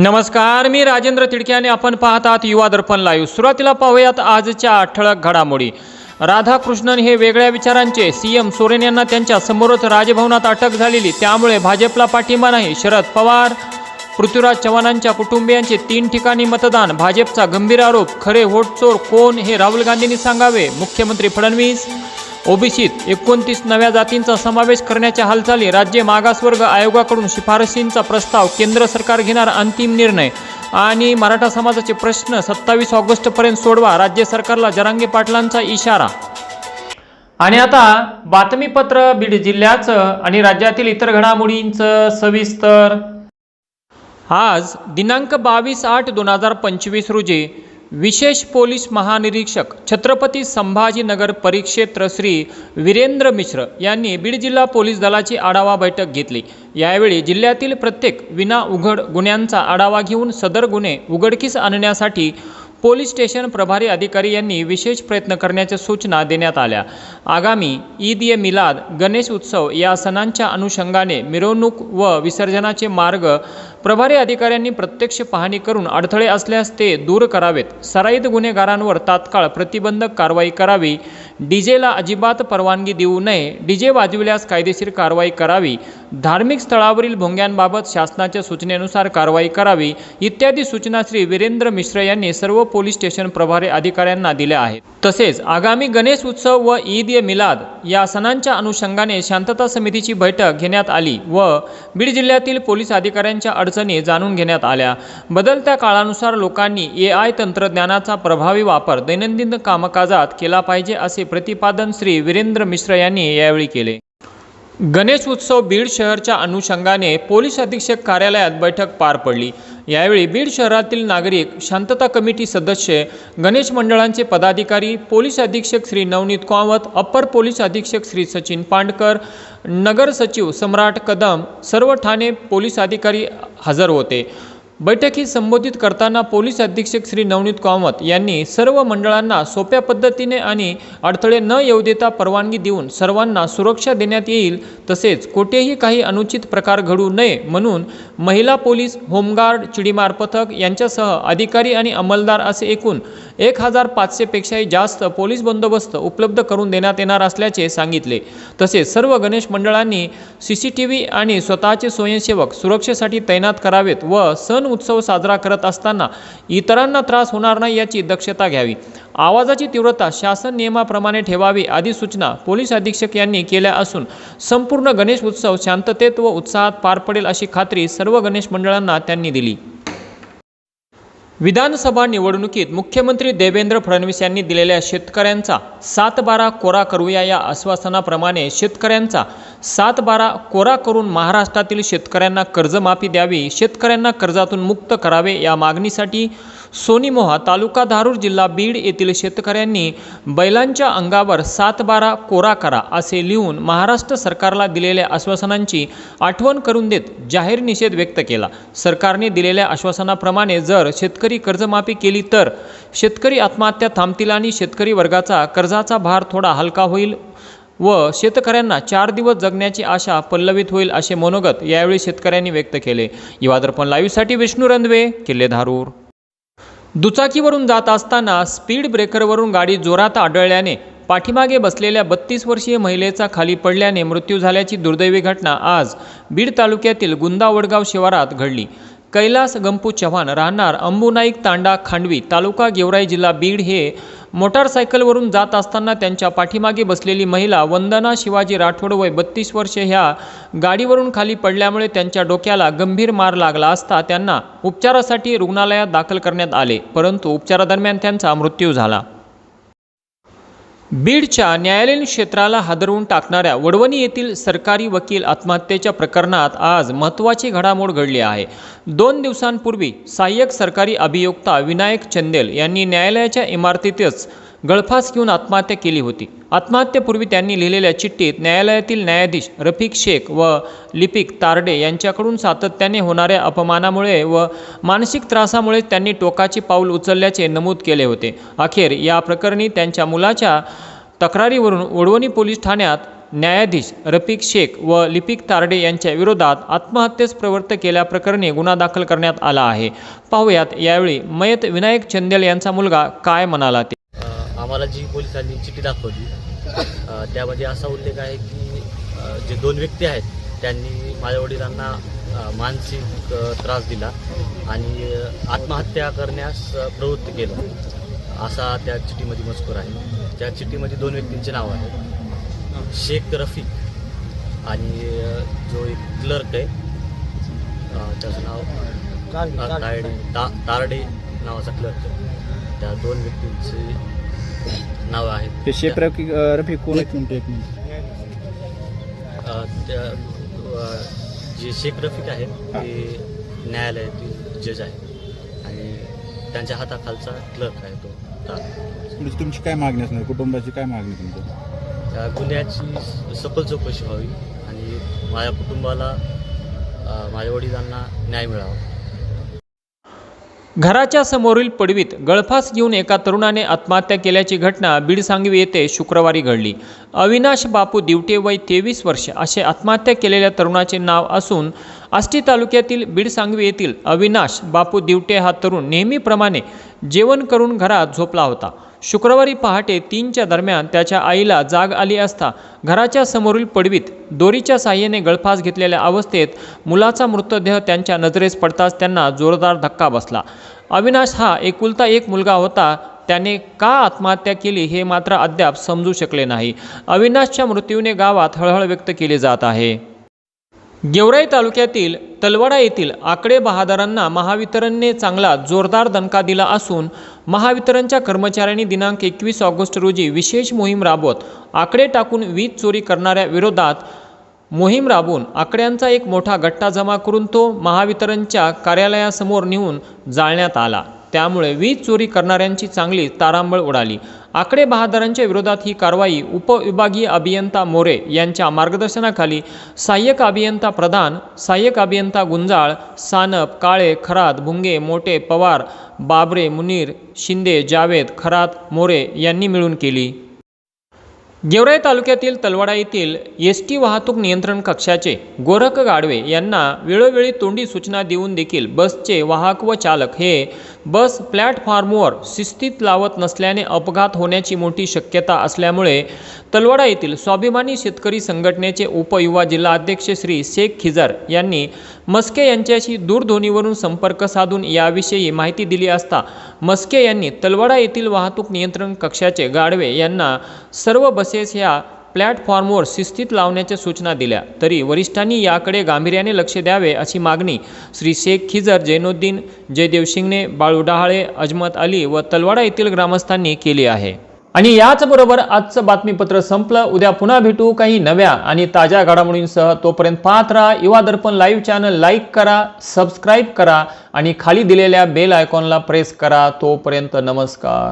नमस्कार मी राजेंद्र तिडके आणि आपण पाहत आहात युवा दर्पण लाईव्ह सुरुवातीला पाहूयात आजच्या ठळक घडामोडी. राधाकृष्णन हे वेगळ्या विचारांचे सीएम सोरेन यांना त्यांच्या समोरच राजभवनात अटक झालेली. त्यामुळे भाजपला पाठिंबा नाही. शरद पवार पृथ्वीराज चव्हाणांच्या कुटुंबियांचे तीन ठिकाणी मतदान. भाजपचा गंभीर आरोप. खरे होटचोर कोण हे राहुल गांधींनी सांगावे. मुख्यमंत्री फडणवीस ओबीसीत एकोणतीस नव्या जातींचा समावेश करण्याच्या हालचाली राज्य मागासवर्ग आयोगाकडून शिफारशींचा प्रस्ताव केंद्र सरकार घेणार अंतिम निर्णय. आणि मराठा समाजाचे प्रश्न सत्तावीस ऑगस्टपर्यंत सोडवा राज्य सरकारला जरांगे पाटलांचा इशारा. आणि आता बातमीपत्र बीड जिल्ह्याचं आणि राज्यातील इतर घडामोडींचं सविस्तर. आज दिनांक बावीस आठ दोन हजार पंचवीस रोजी विशेष पोलीस महानिरीक्षक छत्रपती संभाजीनगर परिक्षेत्र श्री वीरेंद्र मिश्र यांनी बीड जिल्हा पोलीस दलाची आढावा बैठक घेतली. यावेळी जिल्ह्यातील प्रत्येक विना उघड गुन्ह्यांचा आढावा घेऊन सदर गुन्हे उघडकीस आणण्यासाठी पोलीस स्टेशन प्रभारी अधिकारी यांनी विशेष प्रयत्न करण्याच्या सूचना देण्यात आल्या. आगामी ईद ए मिलाद गणेश उत्सव या सणांच्या अनुषंगाने मिरवणूक व विसर्जनाचे मार्ग प्रभारी अधिकाऱ्यांनी प्रत्यक्ष पाहणी करून अडथळे असल्यास ते दूर करावेत. सराईत गुन्हेगारांवर तात्काळ प्रतिबंधक कारवाई करावी. डीजेला अजिबात परवानगी देऊ नये. डीजे वाजविल्यास कायदेशीर कारवाई करावी. धार्मिक स्थळावरील भोंग्यांबाबत शासनाच्या सूचनेनुसार कारवाई करावी इत्यादी सूचना श्री वीरेंद्र मिश्र यांनी सर्व पोलीस स्टेशन प्रभारी अधिकाऱ्यांना दिल्या आहेत. तसेच आगामी गणेश उत्सव व ईद ए मिलाद या सणांच्या अनुषंगाने शांतता समितीची बैठक घेण्यात आली व बीड जिल्ह्यातील पोलीस अधिकाऱ्यांच्या अडचणी जाणून घेण्यात आल्या. बदलत्या काळानुसार लोकांनी ए आय तंत्रज्ञानाचा प्रभावी वापर दैनंदिन कामकाजात केला पाहिजे असे प्रतिपादन श्री वीरेंद्र मिश्र यांनी यावेळी केले. गणेश उत्सव बीड शहरच्या अनुषंगाने पोलीस अधीक्षक कार्यालयात बैठक पार पडली. यावेळी बीड शहरातील नागरिक शांतता कमिटी सदस्य गणेश मंडळांचे पदाधिकारी पोलीस अधीक्षक श्री नवनीत कामत अप्पर पोलीस अधीक्षक श्री सचिन पांडकर नगर सचिव सम्राट कदम सर्व ठाणे पोलीस अधिकारी हजर होते. बैठकीत संबोधित करताना पोलीस अधीक्षक श्री नवनीत कामत यांनी सर्व मंडळांना सोप्या पद्धतीने आणि अडथळे न येऊ देता परवानगी देऊन सर्वांना सुरक्षा देण्यात येईल तसेच कोठेही काही अनुचित प्रकार घडू नये म्हणून महिला पोलीस होमगार्ड चिडीमार पथक यांच्यासह अधिकारी आणि अंमलदार असे एकूण एक हजार पाचशेपेक्षाही जास्त पोलीस बंदोबस्त उपलब्ध करून देण्यात येणार असल्याचे सांगितले. तसेच सर्व गणेश मंडळांनी सी सी टी व्ही आणि स्वतःचे स्वयंसेवक सुरक्षेसाठी तैनात करावेत व सण उत्सव साजरा करत असताना इतरांना त्रास होणार नाही याची दक्षता घ्यावी. आवाजाची तीव्रता शासन नियमाप्रमाणे ठेवावी आदी सूचना पोलीस अधीक्षक यांनी केल्या असून संपूर्ण गणेश उत्सव शांततेत व उत्साहात पार पडेल अशी खात्री सर्व गणेश मंडळांना त्यांनी दिली. विधानसभा निवडणुकीत मुख्यमंत्री देवेंद्र फडणवीस यांनी दिलेल्या शेतकऱ्यांचा सात बारा कोरा करूया या आश्वासनाप्रमाणे शेतकऱ्यांचा सात बारा कोरा करून महाराष्ट्रातील शेतकऱ्यांना कर्जमाफी द्यावी शेतकऱ्यांना कर्जातून मुक्त करावे या मागणीसाठी सोनीमोहा तालुका धारूर जिल्हा बीड येथील शेतकऱ्यांनी बैलांच्या अंगावर सात बारा कोरा करा असे लिहून महाराष्ट्र सरकारला दिलेल्या आश्वासनांची आठवण करून देत जाहीर निषेध व्यक्त केला. सरकारने दिलेल्या आश्वासनाप्रमाणे जर शेतकरी कर्जमाफी केली तर शेतकरी आत्महत्या थांबतील आणि शेतकरी वर्गाचा कर्जाचा भार थोडा हलका होईल व शेतकऱ्यांना चार दिवस जगण्याची आशा पल्लवित होईल असे मनोगत यावेळी शेतकऱ्यांनी व्यक्त केले. युवादर्पण लाईव्हसाठी विष्णू रंधवे किल्ले धारूर. दुचाकीवरून जात असताना स्पीड ब्रेकरवरून गाडी जोरात आढळल्याने पाठीमागे बसलेल्या बत्तीस वर्षीय महिलेचा खाली पडल्याने मृत्यू झाल्याची दुर्दैवी घटना आज बीड तालुक्यातील गुंदा वडगाव शिवारात घडली. कैलास गंपू चव्हाण राहणार अंबुनाईक तांडा खांडवी तालुका गेवराई जिल्हा बीड हे मोटारसायकलवरून जात असताना त्यांच्या पाठीमागे बसलेली महिला वंदना शिवाजी राठोड वय बत्तीस वर्षे ह्या गाडीवरून खाली पडल्यामुळे त्यांच्या डोक्याला गंभीर मार लागला असता त्यांना उपचारासाठी रुग्णालयात दाखल करण्यात आले परंतु उपचारादरम्यान त्यांचा मृत्यू झाला. बीडच्या न्यायालयीन क्षेत्राला हादरवून टाकणाऱ्या वडवणी येथील सरकारी वकील आत्महत्येच्या प्रकरणात आज महत्त्वाची घडामोड घडली आहे. दोन दिवसांपूर्वी सहाय्यक सरकारी अभियोक्ता विनायक चंदेल यांनी न्यायालयाच्या इमारतीतच गळफास घेऊन आत्महत्या केली होती. आत्महत्येपूर्वी त्यांनी लिहिलेल्या चिठ्ठीत न्यायालयातील न्यायाधीश रफिक शेख व लिपिक तारडे यांच्याकडून सातत्याने होणाऱ्या अपमानामुळे व मानसिक त्रासामुळे त्यांनी टोकाची पाऊल उचलल्याचे नमूद केले होते. अखेर या प्रकरणी त्यांच्या मुलाच्या तक्रारीवरून वडवणी पोलीस ठाण्यात न्यायाधीश रफिक शेख व लिपिक तारडे यांच्या विरोधात आत्महत्येस प्रवृत्त केल्याप्रकरणी गुन्हा दाखल करण्यात आला आहे. पाहुयात यावेळी मयत विनायक चंदेल यांचा मुलगा काय म्हणाला ते? आम्हाला जी पोलिसांनी चिठ्ठी दाखवली त्यामध्ये असा उल्लेख आहे की जे दोन व्यक्ती आहेत त्यांनी माझ्या वडिलांना मानसिक त्रास दिला आणि आत्महत्या करण्यास प्रवृत्त केलं. असा त्या चिठ्ठीमध्ये मजकूर आहे. त्या चिठ्ठीमध्ये दोन व्यक्तींचे नाव आहे. शेख रफीक आणि जो एक क्लर्क आहे त्याचं नाव अ, तायडे ता तारडे नावाचा क्लर्क आहे. त्या दोन व्यक्तींचे नाव आहेत. ते रफिक रफिक कोण एक मिनिट एक मिनिट. अ, त्या अ, जे शेख रफिक आहेत ते न्यायालयातील जज आहेत आणि त्यांच्या हाताखालचा क्लर्क आहे तो. म्हणजे तुमची काय मागणी असणार? कुटुंबाची काय मागणी तुमची? त्या गुन्ह्याची सखोल चौकशी व्हावी आणि माझ्या कुटुंबाला अ, माझ्या वडिलांना न्याय मिळावा. घराच्या समोरील पडवीत गळफास घेऊन एका तरुणाने आत्महत्या केल्याची घटना बीडसांगवी येथे शुक्रवारी घडली. अविनाश बापू दिवटे वय तेवीस वर्ष असे आत्महत्या केलेल्या तरुणाचे नाव असून आष्टी तालुक्यातील बीडसांगवी येथील अविनाश बापू दिवटे हा तरुण नेहमीप्रमाणे जेवण करून घरात झोपला होता. शुक्रवारी पहाटे तीनच्या दरम्यान त्याच्या आईला जाग आली असता घराच्या समोरील पडवीत दोरीच्या साह्याने गळफास घेतलेल्या अवस्थेत मुलाचा मृतदेह त्यांच्या नजरेस पडताच त्यांना जोरदार धक्का बसला. अविनाश हा एकुलता एक मुलगा होता. त्याने का आत्महत्या केली हे मात्र अद्याप समजू शकले नाही. अविनाशच्या मृत्यूने गावात हळहळ व्यक्त केली जात आहे. गेवराई तालुक्यातील तलवाडा येथील आकडे बहादारांना महावितरणने चांगला जोरदार दणका दिला असून महावितरणच्या कर्मचाऱ्यांनी दिनांक एकवीस ऑगस्ट रोजी विशेष मोहीम राबवत आकडे टाकून वीज चोरी करणाऱ्या विरोधात मोहीम राबवून आकड्यांचा एक मोठा गट्टा जमा करून तो महावितरणच्या कार्यालयासमोर नेऊन जाळण्यात आला. त्यामुळे वीज चोरी करणाऱ्यांची चांगली तारांबळ उडाली. आकडे बहादरांच्या विरोधात ही कारवाई उपविभागीय अभियंता मोरे यांच्या मार्गदर्शनाखाली सहाय्यक अभियंता प्रधान सहाय्यक अभियंता गुंजाळ सानप काळे खरात भुंगे मोठे पवार बाबरे मुनीर शिंदे जावेद खरात मोरे यांनी मिळून केली. गेवराई तालुक्यातील तलवाडा येथील एस टी वाहतूक नियंत्रण कक्षाचे गोरख गाडवे यांना वेळोवेळी तोंडी सूचना देऊन देखील बसचे वाहक व चालक हे बस प्लॅटफॉर्मवर शिस्तीत लावत नसल्याने अपघात होण्याची मोठी शक्यता असल्यामुळे तलवाडा येथील स्वाभिमानी शेतकरी संघटनेचे उपयुवा जिल्हाध्यक्ष श्री शेख खिजर यांनी मस्के यांच्याशी दूरध्वनीवरून संपर्क साधून याविषयी माहिती दिली असता मस्के यांनी तलवाडा येथील वाहतूक नियंत्रण कक्षाचे गाडवे यांना सर्व बस बसेस ह्या प्लॅटफॉर्मवर शिस्तीत लावण्याच्या सूचना दिल्या. तरी वरिष्ठांनी याकडे गांभीर्याने लक्ष द्यावे अशी मागणी श्री शेख खिजर जैनुद्दीन जयदेव शिंगणे बाळू डहाळे अजमत अली व तलवाडा येथील ग्रामस्थांनी केली आहे. आणि याचबरोबर आजचं बातमीपत्र संपलं. उद्या पुन्हा भेटू काही नव्या आणि ताज्या घडामोडींसह. तोपर्यंत पाहत राहा Yuva Darpan live channel like करा सबस्क्राईब करा आणि खाली दिलेल्या बेल आयकॉनला प्रेस करा. तोपर्यंत नमस्कार.